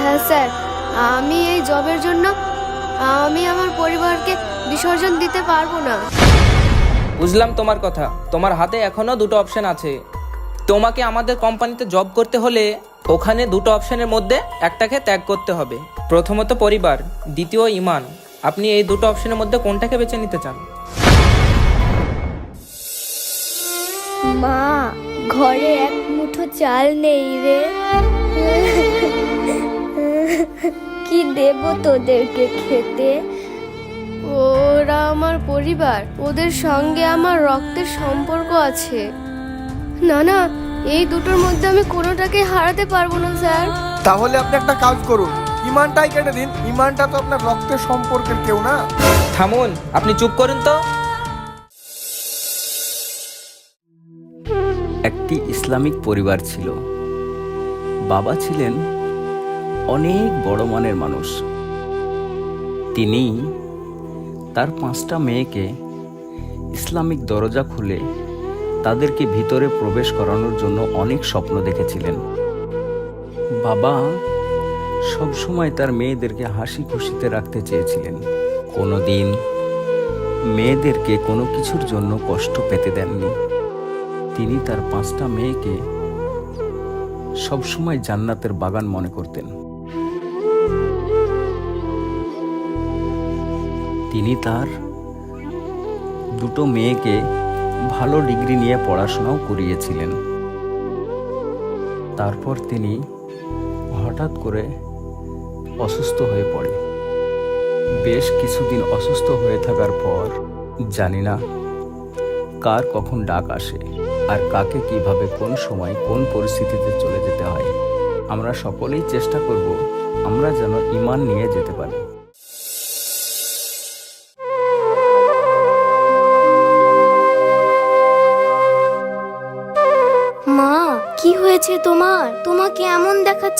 হ্যাঁ স্যার। আমি এই জবের জন্য আমি আমার পরিবারকে বিসর্জন দিতে পারব না। বুঝলাম তোমার কথা। তোমার হাতে এখনও দুটো অপশন আছে। তোমাকে আমাদের কোম্পানিতে জব করতে হলে ওখানে দুটো অপশনের মধ্যে একটাকে ত্যাগ করতে হবে। প্রথমত পরিবার দ্বিতীয় ইমান। আপনি এই দুটো অপশনের মধ্যে কোনটাকে বেছে নিতে চান? মা ঘরে এক মুঠো চাল নেই রে। কি দেব তোদেরকে খেতে? ওরা আমার পরিবার ওদের সঙ্গে আমার রক্তের সম্পর্ক আছে। না না এই দুটোর মধ্যে আমি কোনোটাকে হারাতে পারব না স্যার। তাহলে আপনি একটা কাজ করুন ইমানটাই কেটে দিন ইমানটা তো আপনার রক্তের সম্পর্কের কেউ না। থামুন আপনি চুপ করুন তো। একটি ইসলামিক পরিবার ছিল। বাবা ছিলেন অনেক বড় মানের মানুষ। তিনি তার পাঁচটা মেয়েকে ইসলামিক দরজা খুলে তাদেরকে ভিতরে প্রবেশ করানোর জন্য অনেক স্বপ্ন দেখেছিলেন। বাবা সবসময় তার মেয়েদেরকে হাসি খুশিতে রাখতে চেয়েছিলেন। কোনো দিন মেয়েদেরকে কোনো কিছুর জন্য কষ্ট পেতে দেননি। তিনি তার পাঁচটা মেয়েকে সবসময় জান্নাতের বাগান মনে করতেন। তিনি তার দুটো মেয়েকে ভালো ডিগ্রি নিয়ে পড়াশোনাও করিয়েছিলেন। তারপর তিনি হঠাৎ করে অসুস্থ হয়ে পড়ে। বেশ কিছুদিন অসুস্থ হয়ে থাকার পর জানি না কার কখন ডাক আসে আর কাকে কীভাবে কোন সময় কোন পরিস্থিতিতে চলে যেতে হয়। আমরা সকলেই চেষ্টা করব আমরা যেন ইমান নিয়ে যেতে পারি।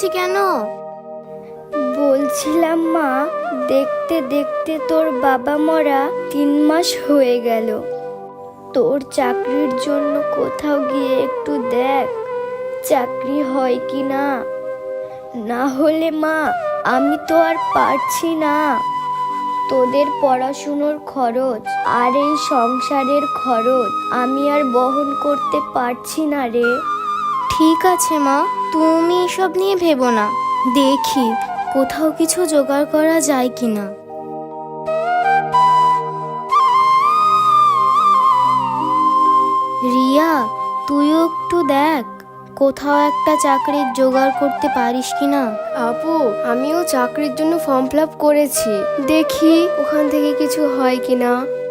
এমন কেন? বলছিলাম মা, দেখতে দেখতে তোর বাবা মরা তিন মাস হয়ে গেল। তোর চাকরির জন্য কোথাও গিয়ে একটু দেখ, চাকরি হয় কি না? না হলে মা, আমি তো আর পারছি না। তোদের পড়াশুনোর খরচ আর এই সংসারের খরচ আমি আর বহন করতে পারছি না রে। ঠিক আছে, মা। তুমি এসব নিয়ে ভেবো না। দেখি কোথাও কিছু জোগাড় করা যায় কিনা। রিয়া, তুইও একটু দেখ, কোথাও একটা চাকরির জোগাড় করতে পারিস কিনা। আপু, আমিও চাকরির জন্য ফর্ম ফিল করেছি। দেখি ওখান থেকে কিছু হয় কিনা। May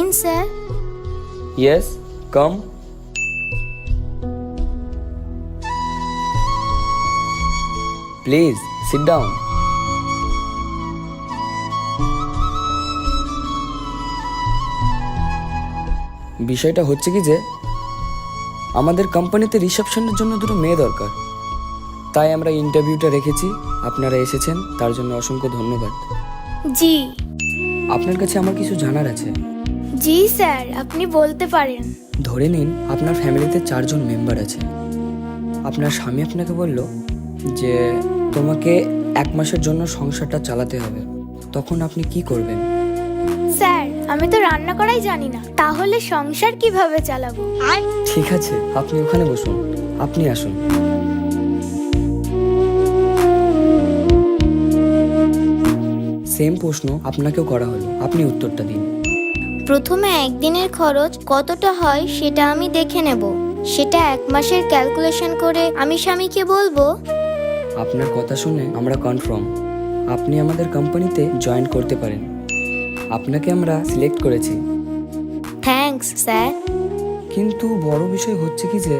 in sir yes come please sit down বিষয়টা হচ্ছে কি যে আমাদের কোম্পানিতে রিসেপশনের জন্য দুটো মেয়ে দরকার। তাই আমরা ইন্টারভিউটা রেখেছি আপনারা এসেছেন তার জন্য অসংখ্য ধন্যবাদ। জি। আপনার কাছে আমার কিছু জানার আছে? জি স্যার আপনি বলতে পারেন। ধরে নিন আপনার ফ্যামিলিতে চারজন মেম্বার আছে। আপনার স্বামী আপনাকে বলল যে তোমাকে এক মাসের জন্য সংসারটা চালাতে হবে। তখন আপনি কি করবেন? স্যার আমি তো রান্না করাই জানি না। তাহলে সংসার কীভাবে চালাবো? ঠিক আছে আপনি ওখানে বসুন। আপনি আসুন। সেম প্রশ্ন আপনাকেও করা হলো। আপনি উত্তরটা দিন। প্রথমে একদিনের খরচ কতটা হয় সেটা আমি দেখে নেব। সেটা এক মাসের ক্যালকুলেশন করে আমি স্বামীকে বলব। আপনার কথা শুনে আমরা কনফার্ম আপনি আমাদের কোম্পানিতে জয়েন করতে পারেন। আপনাকে আমরা সিলেক্ট করেছি। থ্যাঙ্কস স্যার কিন্তু বড় বিষয় হচ্ছে কি যে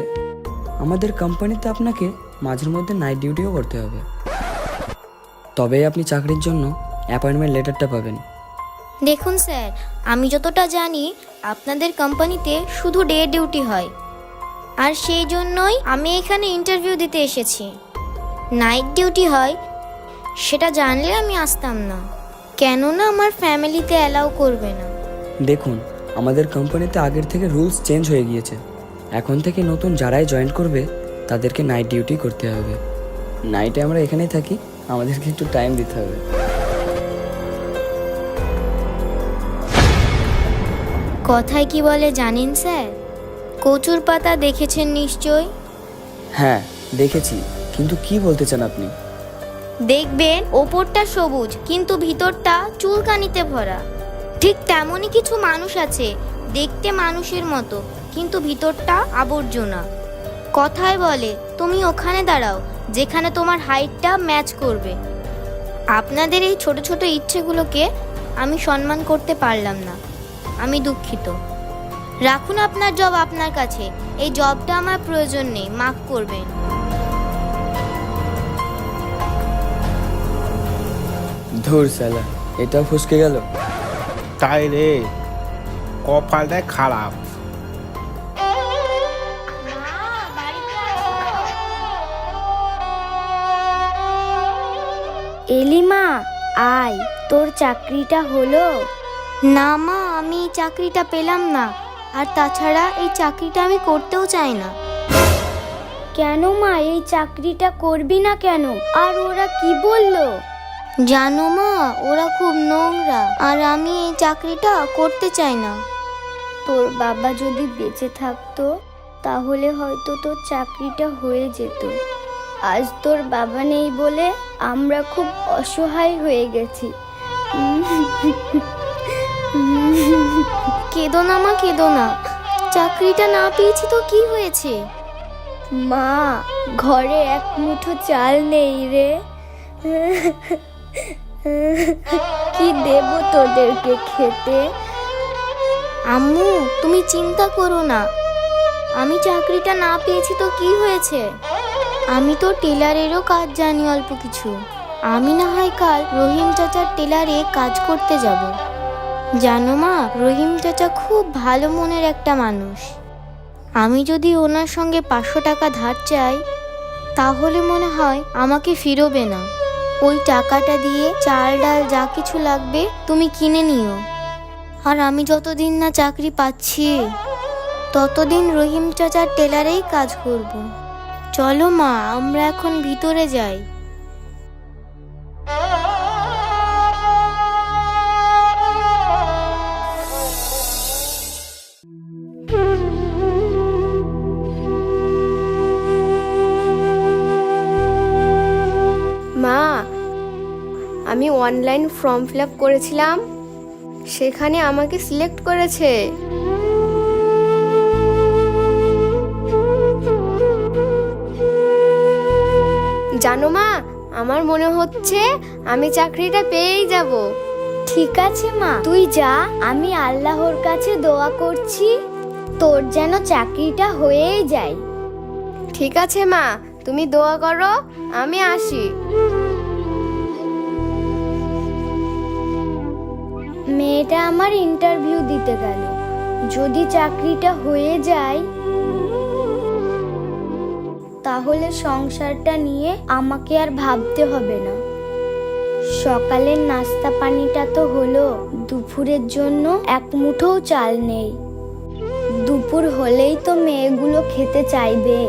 আমাদের কোম্পানিতে আপনাকে মাঝের মধ্যে নাইট ডিউটিও করতে হবে। তবেই আপনি চাকরির জন্য অ্যাপয়েন্টমেন্ট লেটারটা পাবেন। দেখুন স্যার, আমি যতটা জানি, আপনাদের কোম্পানিতে শুধু ডে ডিউটি হয়। আর সেই জন্যই আমি এখানে ইন্টারভিউ দিতে এসেছি। নাইট ডিউটি হয়, সেটা জানলে আমি আসতাম না। কেননা আমার ফ্যামিলিতে অ্যালাউ করবে না। দেখুন, আমাদের কোম্পানিতে আগের থেকে রুলস চেঞ্জ হয়ে গিয়েছে। এখন থেকে নতুন যারাই জয়েন করবে, তাদেরকে নাইট ডিউটি করতে হবে। নাইটে আমরা এখানেই থাকি, আমাদেরকে একটু টাইম দিতে হবে। কথায় কি বলে জানেন স্যার? কচুর পাতা দেখেছেন নিশ্চয় হ্যাঁ দেখেছি। কিন্তু কি বলতে চান আপনি? দেখবেন ওপরটা সবুজ কিন্তু ভিতরটা চুলকানিতে ভরা। ঠিক তেমনই কিছু মানুষ আছে দেখতে মানুষের মতো কিন্তু ভিতরটা আবর্জনা। কথায় বলে তুমি ওখানে দাঁড়াও যেখানে তোমার হাইটটা ম্যাচ করবে। আপনাদের এই ছোট ছোট ইচ্ছেগুলোকে আমি সম্মান করতে পারলাম না। আমি দুঃখিত। রাখুন আপনার জব আপনার কাছে। এই জবটা আমার প্রয়োজন নেই মাফ করবেন। ধুর সালা এটাও ফসকে গেল। তাই রে কপালটাই খারাপ। এলিমা আয় তোর চাকরিটা হলো। না মা আমি এই চাকরিটা পেলাম না। আর তাছাড়া এই চাকরিটা আমি করতেও চাই না। কেন মা এই চাকরিটা করবি না কেন? আর ওরা কি বলল? জানো মা ওরা খুব নোংরা। আর আমি এই চাকরিটা করতে চাই না। তোর বাবা যদি বেঁচে থাকতো তাহলে হয়তো তোর চাকরিটা হয়ে যেত। আজ তোর বাবা নেই বলে আমরা খুব অসহায় হয়ে গেছি। কেঁদো না মা কেঁদো না চাকরিটা না পেয়েছি তো কি হয়েছে? মা, ঘরে এক মুঠো চাল নেই রে। কি দেব তোদেরকে খেতে? আম্মু, তুমি চিন্তা করো না। আমি চাকরিটা না পেয়েছি তো কি হয়েছে? আমি তো টেলারেরও কাজ জানি অল্প কিছু। আমি না হয় কাল রহিম চাচার টেলারে কাজ করতে যাব। জানো মা, রহিম চাচা খুব ভালো মনের একটা মানুষ। আমি যদি ওনার সঙ্গে পাঁচশো টাকা ধার চাই, তাহলে মনে হয় আমাকে ফিরোবে না। ওই টাকাটা দিয়ে চাল ডাল যা কিছু লাগবে তুমি কিনে নিও। আর আমি যতদিন না চাকরি পাচ্ছি, ততদিন রহিম চাচার টেলারেই কাজ করব। চলো মা, আমরা এখন ভিতরে যাই। অনলাইন ফর্ম ফিল করেছিলাম, সেখানে আমাকে সিলেক্ট করেছে। জানো মা, আমার মনে হচ্ছে আমি চাকরিটা পেয়েই যাব। ঠিক আছে মা, তুই যা, আমি আল্লাহর কাছে দোয়া করছি, তোর যেন চাকরিটা হয়েই যায়। ঠিক আছে মা, তুমি দোয়া করো, আমি আসি। মেয়েটা আমার ইন্টারভিউ দিতে গেল। যদি চাকরিটা হয়ে যায়, তাহলে সংসারটা নিয়ে আমাকে আর ভাবতে হবে না। সকালের নাস্তা পানিটা তো হলো, দুপুরের জন্য এক মুঠোও চাল নেই। দুপুর হলেই তো মেয়েগুলো খেতে চাইবে।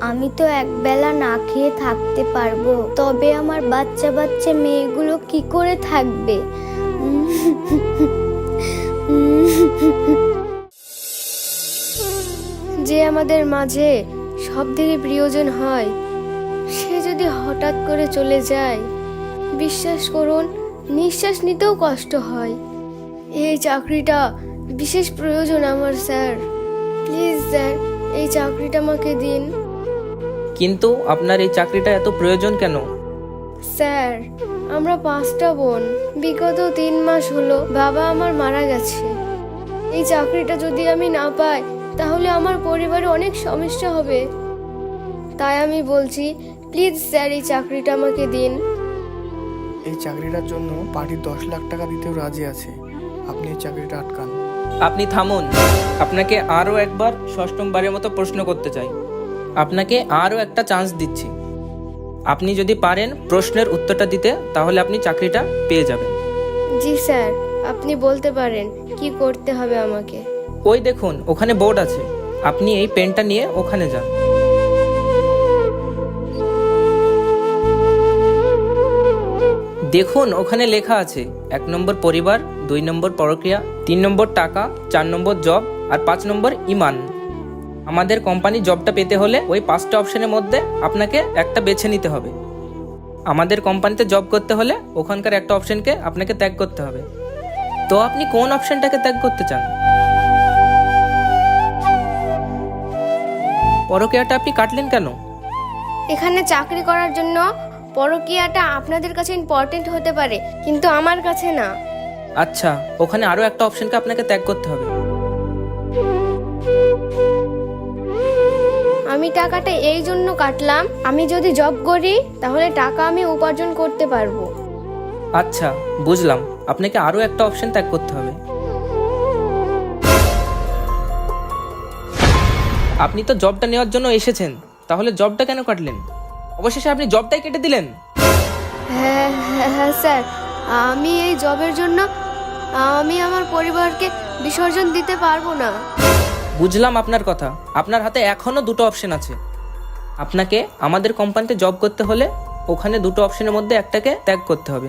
আমি তো একবেলা না খেয়ে থাকতে পারব। তবে আমার বাচ্চা বাচ্চা মেয়েগুলো কি করে থাকবে? যে আমাদের মাঝে সব থেকে প্রিয়জন হয় সে যদি হঠাৎ করে চলে যায় বিশ্বাস করুন নিঃশ্বাস নিতেও কষ্ট হয়। এই চাকরিটা বিশেষ প্রয়োজন আমার স্যার। প্লিজ স্যার এই চাকরিটা আমাকে দিন। কিন্তু আপনার এই চাকরিটা এত প্রয়োজন কেন? স্যার আমরা পাঁচটা বোন। বিগত তিন মাস হলো বাবা আমার মারা গেছে। এই চাকরিটা যদি আমি না পাই তাহলে আমার পরিবারে অনেক সমস্যা হবে। তাই আমি বলছি প্লিজ স্যার এই চাকরিটা আমাকে দিন। এই চাকরিটার জন্য পার্টি দশ লাখ টাকা দিতেও রাজি আছে। আপনি এই চাকরিটা আটকান। আপনি থামুন। আপনাকে আরও একবার ষষ্ঠমবারের মতো প্রশ্ন করতে চাই। আপনাকে আরও একটা চান্স দিচ্ছি। আপনি যদি পারেন প্রশ্নের উত্তরটা দিতে তাহলে আপনি চাকরিটা পেয়ে যাবেন। জি স্যার আপনি বলতে পারেন, কি করতে হবে আমাকে? ওই দেখুন, ওখানে বোর্ড আছে। আপনি এই পেনটা নিয়ে ওখানে যান। দেখুন, ওখানে লেখা আছে, এক নম্বর পরিবার, দুই নম্বর পরক্রিয়া, তিন নম্বর টাকা, চার নম্বর জব, আর পাঁচ নম্বর ইমান। আমাদের কোম্পানি জবটা পেতে হলে ওই পাঁচটা অপশনের মধ্যে আপনাকে একটা বেছে নিতে হবে। আমাদের কোম্পানিতে জব করতে হলে ওখানকার একটা অপশনকে আপনাকে ত্যাগ করতে হবে। তো আপনি কোন অপশনটাকে ত্যাগ করতে চান? পরকীয়াটা আপনি কাটলেন কেন? এখানে চাকরি করার জন্য পরকীয়াটা আপনাদের কাছে ইম্পর্টেন্ট হতে পারে কিন্তু আমার কাছে না। আচ্ছা ওখানে আরও একটা অপশনকে আপনাকে ত্যাগ করতে হবে। আমি টাকাটা এই জন্য কাটলাম আমি যদি জব করি তাহলে টাকা আমি উপার্জন করতে পারব। আচ্ছা বুঝলাম। আপনাকে আরও একটা অপশন ত্যাগ করতে হবে। আপনি তো জবটা নেওয়ার জন্য এসেছেন। তাহলে জবটা কেন কাটলেন? অবশেষে আপনি জবটাই কেটে দিলেন। হ্যাঁ হ্যাঁ হ্যাঁ স্যার। আমি এই জবের জন্য আমি আমার পরিবারকে বিসর্জন দিতে পারব না। বুঝলাম আপনার কথা। আপনার হাতে এখনও দুটো অপশন আছে। আপনাকে আমাদের কোম্পানিতে জব করতে হলে ওখানে দুটো অপশনের মধ্যে একটাকে ত্যাগ করতে হবে।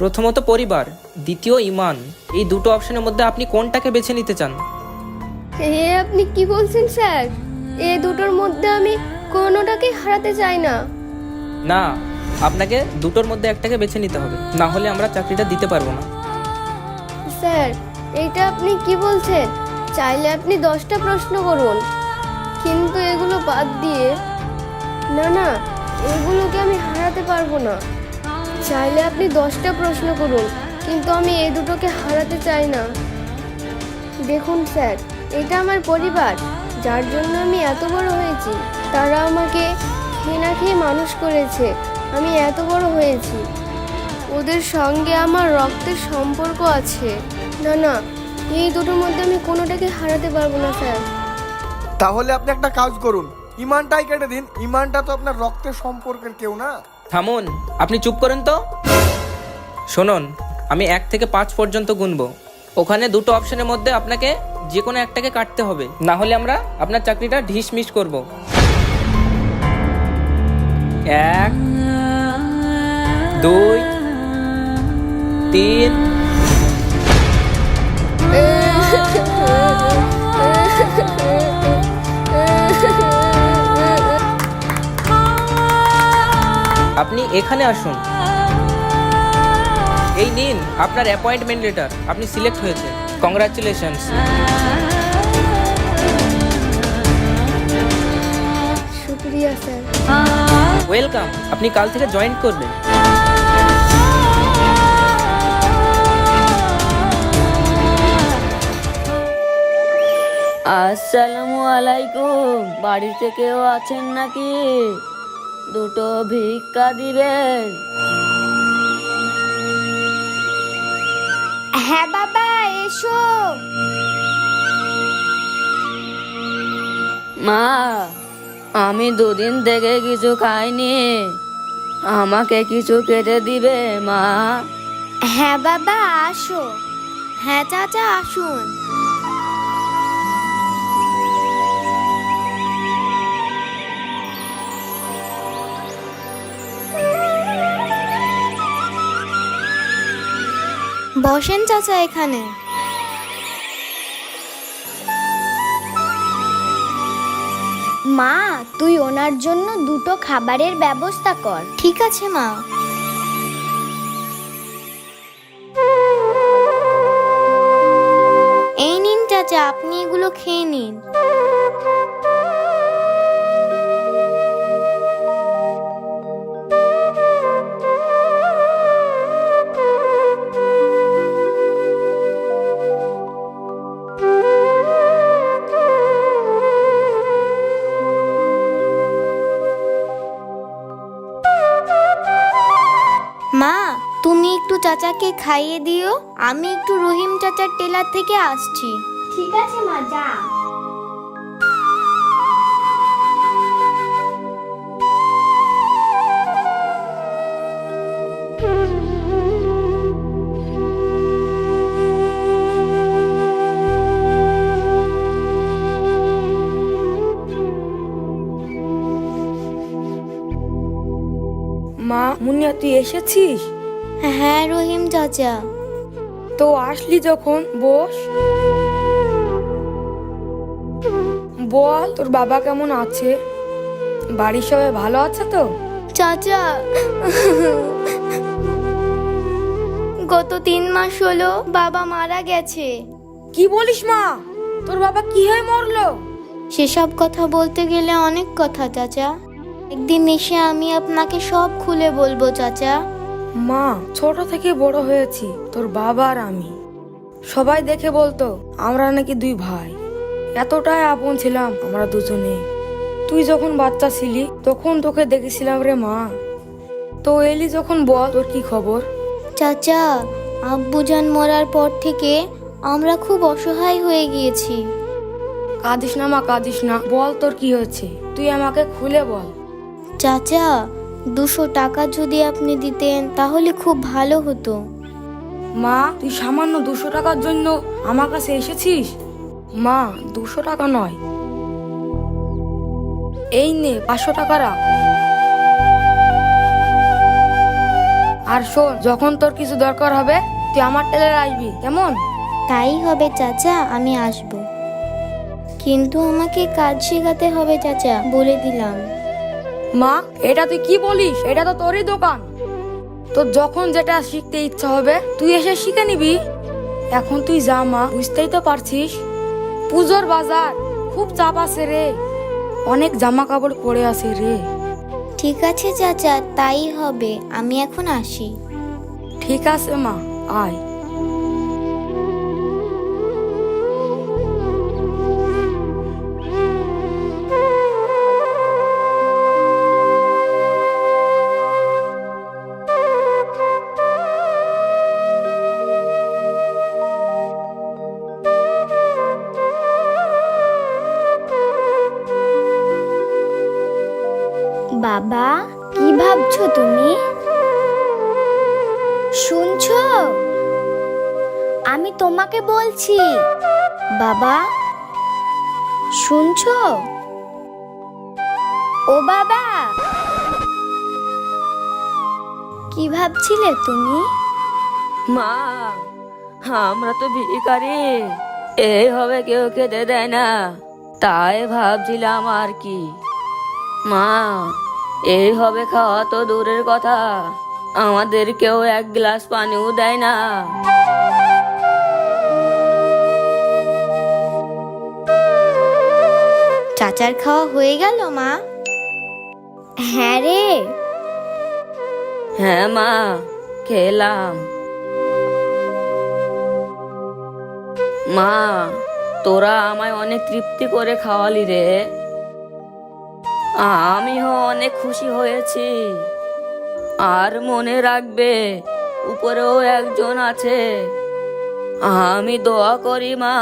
প্রথমত পরিবার দ্বিতীয় ইমান। এই দুটো অপশনের মধ্যে আপনি কোনটাকে বেছে নিতে চান? এ আপনি কি বলছেন স্যার? এই দুটোর মধ্যে আমি কোনোটাকে হারাতে চাই না। না আপনাকে দুটোর মধ্যে একটাকে বেছে নিতে হবে। না হলে আমরা চাকরিটা দিতে পারব না। স্যার এইটা আপনি কি বলছেন? চাইলে আপনি দশটা প্রশ্ন করুন। কিন্তু এগুলো বাদ দিয়ে না না এগুলোকে আমি হারাতে পারব না। চাইলে আপনি দশটা প্রশ্ন করুন, কিন্তু আমি এই দুটোকে হারাতে চাই না। দেখুন স্যার, এটা আমার পরিবার, যার জন্য আমি এত বড় হয়েছি। তারা আমাকে খেয়ে না খেয়ে মানুষ করেছে, আমি এত বড় হয়েছি। ওদের সঙ্গে আমার রক্তের সম্পর্ক আছে। না না, এই দুটোর মধ্যে আমি কোনোটাকে হারাতে পারব না, স্যার। তাহলে আপনি একটা কাজ করুন ইমানটাই কেটে দিন, ইমানটা তো আপনার রক্তের সম্পর্কের কেউ না। থামুন আপনি চুপ করেন তো। শুনুন আমি এক থেকে পাঁচ পর্যন্ত গুনবো। ওখানে দুটো অপশনের মধ্যে আপনাকে যে কোনো একটাকে কাটতে হবে। না হলে আমরা আপনার চাকরিটা ঢিস মিস করব। এক দুই তিন। আপনি এখানে আসুন। এই নিন আপনার অ্যাপয়েন্টমেন্ট লেটার আপনি সিলেক্ট হয়েছে কংগ্রাচুলেশনস শুক্রিয়া স্যার। ওয়েলকাম আপনি কাল থেকে জয়েন করবেন। আসসালামু আলাইকুম। বাড়িতে কেউ আছেন নাকি? দুটো ভিক্ষা দিবেন। হ্যাঁ বাবা এসো। মা আমি দুদিন থেকে কিছু খাইনি। আমাকে কিছু কেটে দিবে মা। হ্যাঁ বাবা আসো। হ্যাঁ চাচা আসুন। বসেন চাচা এখানে। মা তুই ওনার জন্য দুটো খাবারের ব্যবস্থা কর। ঠিক আছে মা। এই নিন চাচা আপনি এগুলো খেয়ে নিন। চাচাকে খাইয়ে দিও আমি একটু রহিম চাচার টেলার থেকে আসছি। ঠিক আছে মা যা। মা মুনিয়া তুই এসেছিস? হ্যাঁ রহিম চাচা। তো আসলি যখন বস। বল তোর বাবা কেমন আছে? বাড়ির সবাই ভালো আছে তো? চাচা গত তিন মাস হলো বাবা মারা গেছে। কি বলিস মা? তোর বাবা কি হয়ে মরলো? সেসব কথা বলতে গেলে অনেক কথা চাচা। একদিন এসে আমি আপনাকে সব খুলে বলব চাচা। মা ছোট থেকে বড় হয়েছি তোর বাবা আর আমি। সবাই দেখে বলতো আমরা নাকি দুই ভাই। এতটাই আপন ছিলাম আমরা দুজনে। তুই যখন বাচ্চা ছিলি তখন তোকে দেখেছিলাম রে মা। তো এলি যখন বল তোর কি খবর? চাচা আব্বুজান মরার পর থেকে আমরা খুব অসহায় হয়ে গিয়েছি। কাঁদিস না মা কাঁদিস না। বল তোর কি হয়েছে? তুই আমাকে খুলে বল। চাচা দুশো টাকা যদি আপনি দিতেন তাহলে খুব ভালো হতো। মা তুই সামান্য দুশো টাকার জন্য আমার কাছে এসেছিস? মা দুশো টাকা নয়। এই নে পাঁচশো টাকা রাখ। আর শোন যখন তোর কিছু দরকার হবে তুই আমার টেলার আসবি কেমন? তাই হবে চাচা আমি আসব। কিন্তু আমাকে কাজ শেখাতে হবে চাচা বলে দিলাম। মা এটা তুই কি বলিস? এটা তো তোরই দোকান। তোর যখন যেটা শিখতে ইচ্ছা হবে তুই এসে শিখে নিবি। এখন তুই যা মা বুঝতেই তো পারছিস। পুজোর বাজার খুব চাপ আছে রে। অনেক জামা কাপড় পরে আছে রে। ঠিক আছে চাচা তাই হবে। আমি এখন আসি। ঠিক আছে মা আয়। বাবা, কি ভাবছ তুমি? শুনছো? আমি তোমাকে বলছি। বাবা, শুনছো? ও বাবা, কি ভাবছিলে তুমি? মা, আমরা তো ভিখারি। এই হবে কেউ খেতে দেয় না। তাই ভাবছিলাম আর কি। মা এই হবে খাওয়া তো দূরের কথা। আমাদের কেউ এক গ্লাস পানিও দেয় না। চাচার খাওয়া হয়ে গেল মা? হ্যাঁ রে। হ্যাঁ মা খেলাম। মা তোরা আমায় অনেক তৃপ্তি করে খাওয়ালি রে। আমিও অনেক খুশি হয়েছি। আর মনে রাখবে উপরেও একজন আছে। আমি দোয়া করি মা।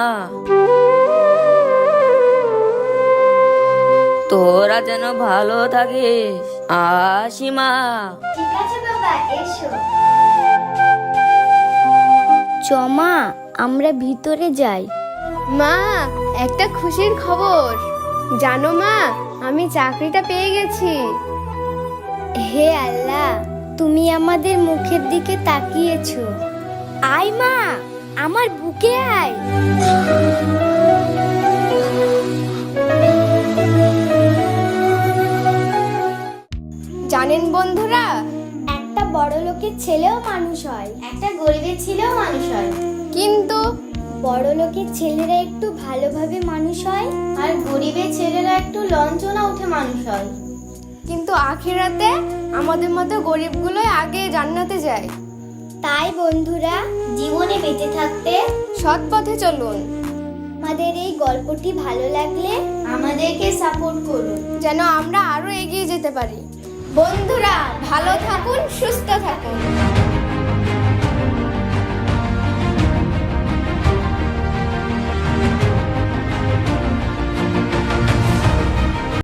তোরা যেন ভালো থাকিস। আসি মা। ঠিক আছে বাবা এসো। চমা আমরা ভিতরে যাই। মা একটা খুশির খবর। জানো মা আমি চাকরিটা পেয়ে গেছি। হে আল্লাহ, তুমি আমাদের মুখের দিকে তাকিয়েছো। আয় মা, আমার বুকে আয়। জানেন বন্ধুরা, একটা বড় লোকের ছেলেও মানুষ হয়, একটা গরিবের ছেলেও মানুষ হয়। কিন্তু বড় লোকের ছেলেরা একটু ভালোভাবে মানুষ হয়। আর গরিবের ছেলেরা একটু লঞ্চনা উঠে মানুষ হয়। কিন্তু আখেরাতে আমাদের মতো গরিবগুলোই আগে জান্নাতে যায়। তাই বন্ধুরা জীবনে বেঁচে থাকতে সৎ পথে চলুন। আমাদের এই গল্পটি ভালো লাগলে আমাদেরকে সাপোর্ট করুন। যেন আমরা আরও এগিয়ে যেতে পারি। বন্ধুরা ভালো থাকুন সুস্থ থাকুন।